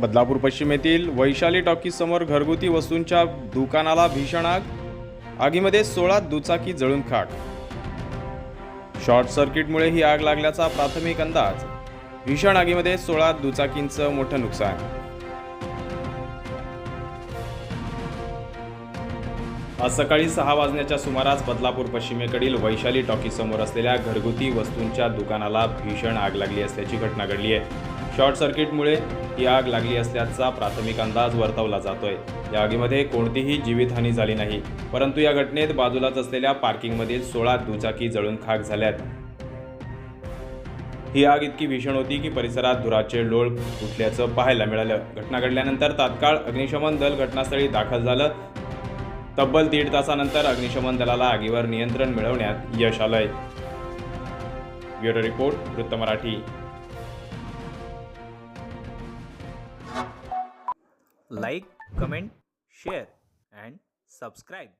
बदलापूर पश्चिम येथील वैशाली टॉकीज समोर घरगुती वस्तूंच्या दुकानाला भीषण आग. आगीमध्ये सोळा दुचाकी जळून खाक. शॉर्ट सर्किटमुळे ही आग लागल्याचा प्राथमिक अंदाज. भीषण आगीमध्ये सोळा दुचाकींचं मोठं नुकसान. आज सकाळी सहा वाजण्याच्या सुमारास बदलापूर पश्चिमेकडील वैशाली टॉकीसमोर असलेल्या घरगुती वस्तूंच्या दुकानाला भीषण आग लागली असल्याची घटना घडली आहे. शॉर्ट सर्किटमुळे ही आग लागली असल्याचा प्राथमिक अंदाज वर्तवला जातोय. या आगीमध्ये कोणतीही जीवितहानी झाली नाही. परंतु या घटनेत बाजूलाच असलेल्या पार्किंगमधील सोळा दुचाकी जळून खाक झाल्यात. ही आग इतकी भीषण होती की परिसरात धुराचे डोळ उठल्याचं पाहायला मिळालं. घटना घडल्यानंतर तात्काळ अग्निशमन दल घटनास्थळी दाखल झालं. तब्बल दीड तासानंतर अग्निशमन दलाला आगीवर नियंत्रण मिळवण्यात यश आलंय. ब्युरो रिपोर्ट वृत्त Marathi. Like comment share and subscribe.